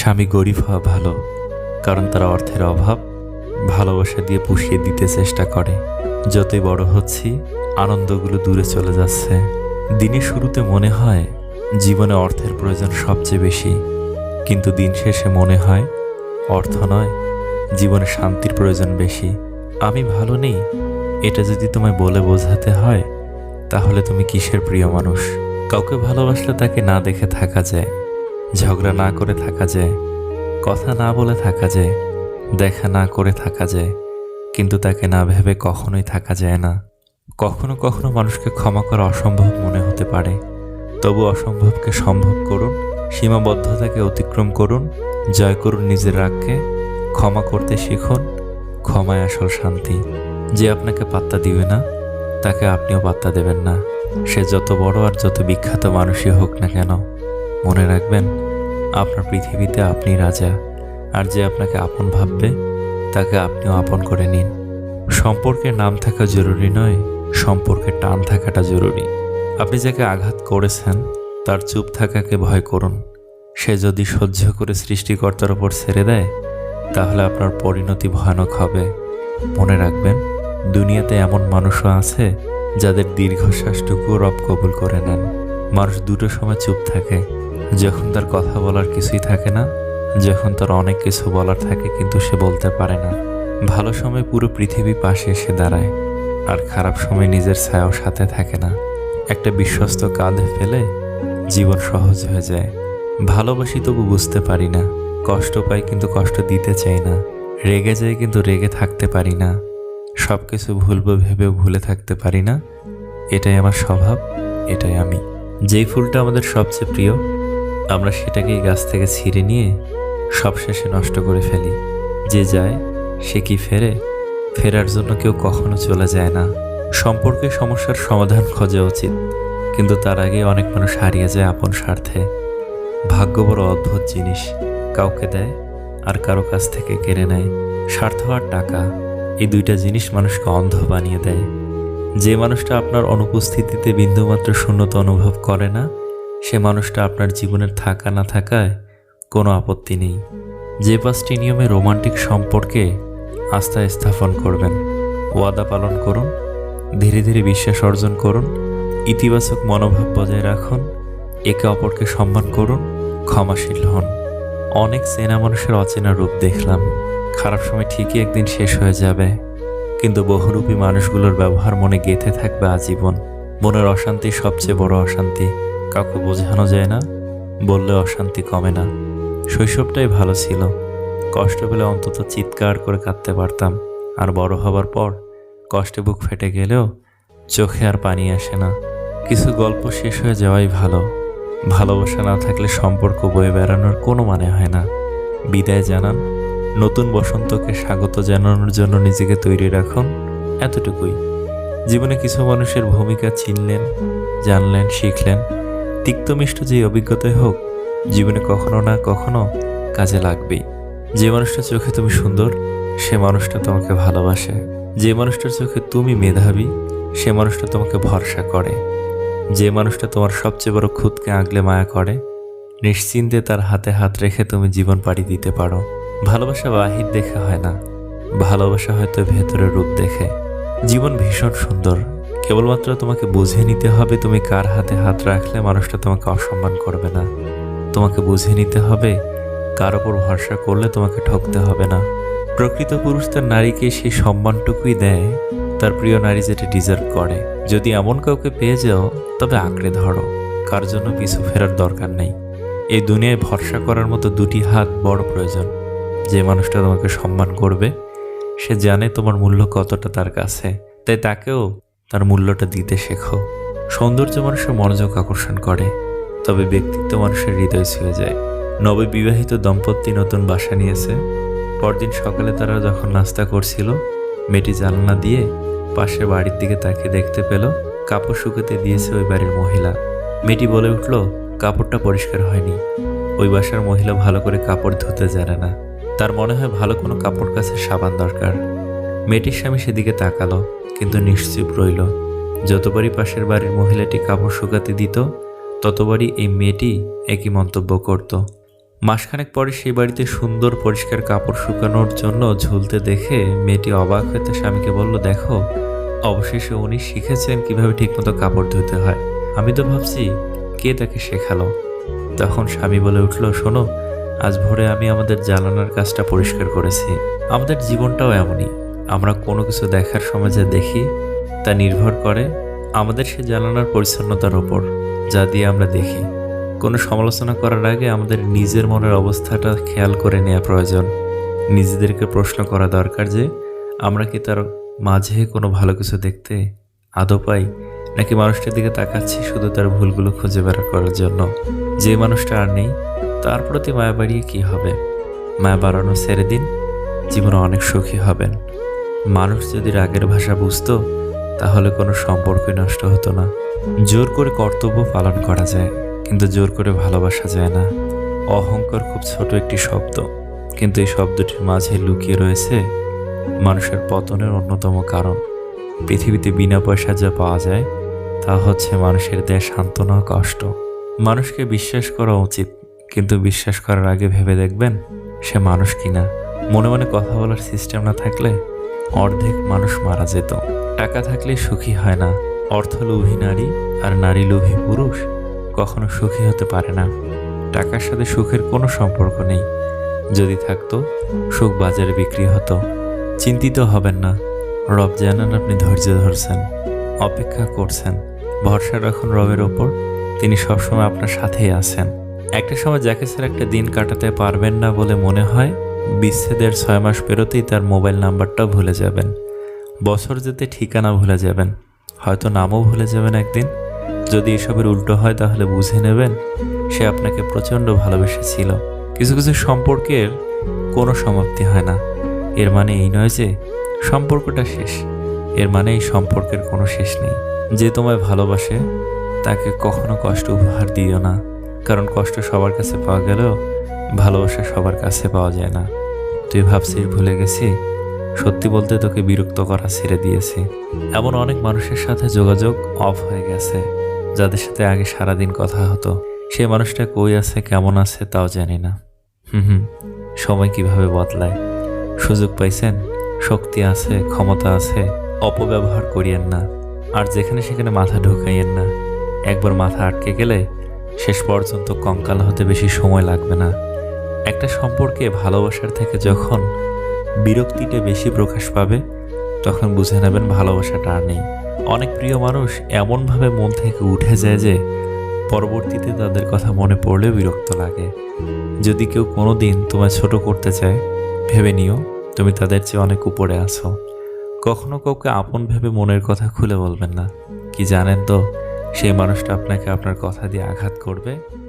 স্বামী গরিব হওয়া ভালো, কারণ তারা অর্থের অভাব, ভালোবাসা দিয়ে পুষিয়ে দিতে চেষ্টা করে। যতই বড় হচ্ছি, আনন্দগুলো দূরে চলে যাচ্ছে। দিনের শুরুতে মনে হয়, জীবনে অর্থের প্রয়োজন সবচেয়ে বেশি। কিন্তু দিন শেষে মনে হয়, অর্থ নয়, জীবনে শান্তির প্রয়োজন বেশি। আমি ভালো নেই, এটা যদি তোমায় বলে বোঝাতে হয়, তাহলে তুমি কিসের প্রিয় মানুষ? কাউকে ভালোবাসলে তাকে না দেখে থাকা যায়। ঝগড়া না করে থাকা যায় কথা না বলে থাকা যায় দেখা না করে থাকা যায় কিন্তু তাকে না ভেবে কখনোই থাকা যায় না। কখনো কখনো মানুষকে ক্ষমা করা অসম্ভব মনে হতে পারে। তবু অসম্ভবকে সম্ভব করুন সীমাবদ্ধতাকে অতিক্রম করুন, জয় করুন নিজের রাগকে, ক্ষমা করতে শিখুন, ক্ষমায় আসল শান্তি। যে আপনাকে পাত্তা দিবে না, তাকে আপনিও পাত্তা দেবেন না। সে যত বড় আর যত বিখ্যাত মানুষই হোক না কেন, মনে রাখবেন আপনার পৃথিবীতে আপনি রাজা, আর যে আপনাকে আপন ভাববে, তাকে আপনিও আপন করে নিন। সম্পর্কের নাম থাকা জরুরি নয় সম্পর্কে টান থাকাটা জরুরি। আপনি যাকে আঘাত করেছেন, তার চুপ থাকাকে ভয় করুন। সে যদি সহ্য করে সৃষ্টিকর্তার ওপর ছেড়ে দেয়, তাহলে আপনার পরিণতি ভয়ানক হবে। মনে রাখবেন, দুনিয়াতে এমন মানুষও আছে, যাদের দীর্ঘশ্বাসটুকুও রব কবুল করে নেন। মানুষ দুটো সময় চুপ থাকে যখন তার কথা বলার কিছুই থাকে না, যখন তার অনেক কিছু বলার থাকে কিন্তু সে বলতে পারে না। ভালো সময় পুরো পৃথিবী পাশে এসে দাঁড়ায়, আর খারাপ সময় নিজের ছায়াও সাথে থাকে না। একটা বিশ্বস্ত কাঁধে ফেলে জীবন সহজ হয়ে যায়। ভালোবাসি তবু বুঝতে পারি না, কষ্ট পাই কিন্তু কষ্ট দিতে চাই না, রেগে যাই কিন্তু রেগে থাকতে পারি না সব কিছু ভুলবো ভেবে ভুলে থাকতে পারি না। এটাই আমার স্বভাব, এটাই আমি। যেই ফুলটা আমাদের সবচেয়ে প্রিয় আমরা সেটাকেই গাছ থেকে ছিঁড়ে নিয়ে সবশেষে নষ্ট করে ফেলি। যে যায়, সে কি ফেরে? ফেরার জন্য কেউ কখনো চলে যায় না। সম্পর্কে সমস্যার সমাধান খোঁজা উচিত, কিন্তু তার আগে অনেক মানুষ হারিয়ে যায় আপন স্বার্থে। ভাগ্য বড় অদ্ভুত জিনিস, কাউকে দেয় আর কারও কাছ থেকে কেড়ে নেয়। স্বার্থ আর টাকা, এই দুইটা জিনিস মানুষকে অন্ধ বানিয়ে দেয়। যে মানুষটা আপনার অনুপস্থিতিতে বিন্দুমাত্র শূন্যতা অনুভব করে না সে মানুষটা আপনার জীবনের থাকা না থাকায় কোনো আপত্তি নেই। যে পাঁচটি নিয়মে রোমান্টিক সম্পর্কে আস্থা স্থাপন করবেন। ওয়াদা পালন করুন, ধীরে ধীরে বিশ্বাস অর্জন করুন, ইতিবাচক মনোভাব বজায় রাখুন, একে অপরকে সম্মান করুন, ক্ষমাশীল হন। অনেক চেনা মানুষের অচেনা রূপ দেখলাম। খারাপ সময় ঠিকই একদিন শেষ হয়ে যাবে। কিন্তু বহুরূপী মানুষগুলোর ব্যবহার মনে গেঁথে থাকবে আজীবন। মনের অশান্তি সবচেয়ে বড় অশান্তি। কাউকে বোঝানো যায় না, বললে অশান্তি কমে না। শৈশবটাই ভালো ছিল। কষ্ট পেলে অন্তত চিৎকার করে কাঁদতে পারতাম। আর বড় হবার পর কষ্টে বুক ফেটে গেলেও চোখে আর পানি আসে না। কিছু গল্প শেষ হয়ে যাওয়াই ভালো। ভালোবাসা না থাকলে সম্পর্ক বয়ে বেড়ানোর কোনো মানে হয় না। বিদায় জানান, নতুন বসন্তকে স্বাগত জানানোর জন্য নিজেকে তৈরি রাখুন এতটুকুই। জীবনে কিছু মানুষের ভূমিকা চিনলেন, জানলেন, শিখলেন। তিক্তমিষ্ট যে অভিজ্ঞতাই হোক, জীবনে কখনো না কখনো কাজে লাগবেই। যে মানুষটা চোখে তুমি সুন্দর, সে মানুষটা তোমাকে ভালোবাসে। যে মানুষটার চোখে তুমি মেধাবী, সে মানুষটা তোমাকে ভরসা করে। যে মানুষটা তোমার সবচেয়ে বড় খুদকে আগলে মায়া করে, নিশ্চিন্তে তার হাতে হাত রেখে তুমি জীবন পাড়ি দিতে পারো। ভালোবাসা বাহির দেখে হয় না। ভালোবাসা হয়তো ভেতরের রূপ দেখে। জীবন ভীষণ সুন্দর। কেবলমাত্র তোমাকে বুঝে নিতে হবে তুমি কার হাতে হাত রাখলে মানুষটা তোমাকে অসম্মান করবে না। তোমাকে বুঝে নিতে হবে কার ওপর ভরসা করলে তোমাকে ঠকতে হবে না। প্রকৃত পুরুষ তার নারীকে সেই সম্মানটুকুই দেয়, তার প্রিয় নারী যেটা ডিজার্ভ করে। যদি এমন কাউকে পেয়ে যাও, তবে আঁকড়ে ধরো, কার জন্য পিছু ফেরার দরকার নেই। এই দুনিয়ায় ভরসা করার মতো দুটি হাত বড় প্রয়োজন। যে মানুষটা তোমাকে সম্মান করবে, সে জানে তোমার মূল্য কতটা তার কাছে। তাই তাকেও তার মূল্যটা দিতে শেখো। সৌন্দর্য মানুষের মনোযোগ আকর্ষণ করে, তবে ব্যক্তিত্ব মানুষের হৃদয় ছুঁয়ে যায়। নববিবাহিত দম্পতি নতুন বাসা নিয়েছে। পরদিন সকালে তারা যখন নাস্তা করছিল, মেয়েটি জানলা দিয়ে পাশের বাড়ির দিকে তাকে দেখতে পেল। কাপড় শুকাতে দিয়েছে ওই বাড়ির মহিলা। মেয়েটি বলে উঠল, কাপড়টা পরিষ্কার হয়নি। ওই বাসার মহিলা ভালো করে কাপড় ধুতে জানে না। তার মনে হয় ভালো কোনো কাপড় কাছে সাবান দরকার। মেয়েটির স্বামী সেদিকে তাকালো। কিন্তু নিশ্চুপ রইল। যতবারই পাশের বাড়ির মহিলাটি কাপড় শুকাতে দিত, ততবারই এই মেয়েটি একই মন্তব্য করত। মাসখানেক পরে সেই বাড়িতে সুন্দর পরিষ্কার কাপড় শুকানোর জন্য ঝুলতে দেখে মেয়েটি অবাক হয়ে তার স্বামীকে বলল, দেখো, অবশেষে উনি শিখেছেন কীভাবে ঠিকমতো কাপড় ধুতে হয়। আমি তো ভাবছি, কে তাকে শেখালো? তখন স্বামী বলে উঠল, শোনো, আজ ভোরে আমি আমাদের জ্বালানার কাজটা পরিষ্কার করেছি। আমাদের জীবনটাও এমনই। আমরা কোনো কিছু দেখার সময় যা দেখি, তা নির্ভর করে আমাদের সে জ্বালানার পরিচ্ছন্নতার ওপর, যা দিয়ে আমরা দেখি। কোনো সমালোচনা করার আগে আমাদের নিজের মনের অবস্থাটা খেয়াল করে নেওয়া প্রয়োজন। নিজেদেরকে প্রশ্ন করা দরকার যে, আমরা কি তার মাঝে কোনো ভালো কিছু দেখতে আদৌ পাই, নাকি মানুষটার দিকে তাকাচ্ছি শুধু তার ভুলগুলো খুঁজে বের করার জন্য? যে মানুষটা আর নেই, তার প্রতি মায়া বাড়িয়ে কী হবে? মায়া বাড়ানো ছেড়ে দিন, জীবনে অনেক সুখী হবেন। মানুষ যদি রাগের ভাষা বুঝত, তাহলে কোনো সম্পর্কই নষ্ট হতো না। জোর করে কর্তব্য পালন করা যায়, কিন্তু জোর করে ভালোবাসা যায় না। অহংকার খুব ছোট একটি শব্দ, কিন্তু এই শব্দটির মাঝে লুকিয়ে রয়েছে মানুষের পতনের অন্যতম কারণ। পৃথিবীতে বিনা পয়সা যা পাওয়া যায়, তা হচ্ছে মানুষের দেয় সান্ত্বনা কষ্ট। মানুষকে বিশ্বাস করা উচিত, কিন্তু বিশ্বাস করার আগে ভেবে দেখবেন, সে মানুষ কিনা। মনে মনে কথা বলার সিস্টেম না থাকলে অর্ধেক মানুষ মারা যেত। টাকা থাকলে সুখী হয় না। অর্থ লোভী নারী আর নারী লোভী পুরুষ কখনো সুখী হতে পারে না। টাকার সাথে সুখের কোনো সম্পর্ক নেই। যদি থাকতো, সুখ বাজারে বিক্রি হতো। চিন্তিত হবেন না। রব জানান আপনি ধৈর্য ধরছেন, অপেক্ষা করছেন। ভরসা রাখুন রবের ওপর। তিনি সবসময় আপনার সাথেই আছেন। একটা সময় যাকে স্যার একটা দিন কাটাতে পারবেন না বলে মনে হয় বিচ্ছেদের ছয় মাস পেরোতেই তার মোবাইল নাম্বারটাও ভুলে যাবেন। বছর যেতে ঠিকানা ভুলে যাবেন। হয়তো নামও ভুলে যাবেন একদিন। যদি এসবের উল্টো হয় তাহলে বুঝে নেবেন, সে আপনাকে প্রচণ্ড ভালোবেসেছিল। কিছু কিছু সম্পর্কের কোনো সমাপ্তি হয় না। এর মানে এই নয় যে সম্পর্কটা শেষ। এর মানে এই সম্পর্কের কোনো শেষ নেই। যে তোমায় ভালোবাসে, তাকে কখনো কষ্ট উপহার দিও না। কারণ কষ্ট সবার কাছে পাওয়া গেলেও ভালোবাসা সবার কাছে পাওয়া যায় না। তুই ভাবছিস ভুলে গেছি? সত্যি বলতে তোকে বিরক্ত করা ছেড়ে দিয়েছি। এমন অনেক মানুষের সাথে যোগাযোগ অফ হয়ে গেছে, যাদের সাথে আগে সারাদিন কথা হতো। সেই মানুষটা কই আছে, কেমন আছে, তাও জানি না। হুম হুম, সময় কীভাবে বদলায়? সুযোগ পাইছেন? শক্তি আছে, ক্ষমতা আছে, অপব্যবহার করিয়েন না। আর যেখানে সেখানে মাথা ঢুকাইয়েন না। একবার মাথা আটকে গেলে শেষ পর্যন্ত কঙ্কাল হতে বেশি সময় লাগবে না। একটা সম্পর্কে ভালোবাসার থেকে যখন বিরক্তিটা বেশি প্রকাশ পাবে, তখন বুঝে নেবেন ভালোবাসাটা আর নেই। অনেক প্রিয় মানুষ এমনভাবে মন থেকে উঠে যায় যে, পরবর্তীতে তাদের কথা মনে পড়লেও বিরক্ত লাগে। যদি কেউ কোনো দিন তোমায় ছোট করতে চায়, ভেবে নিও, তুমি তাদের চেয়ে অনেক উপরে আছো। কখনো কাউকে আপন ভেবে মনের কথা খুলে বলবেন না। কি জানেন তো, সেই মানুষটা আপনাকে আপনার কথা দিয়ে আঘাত করবে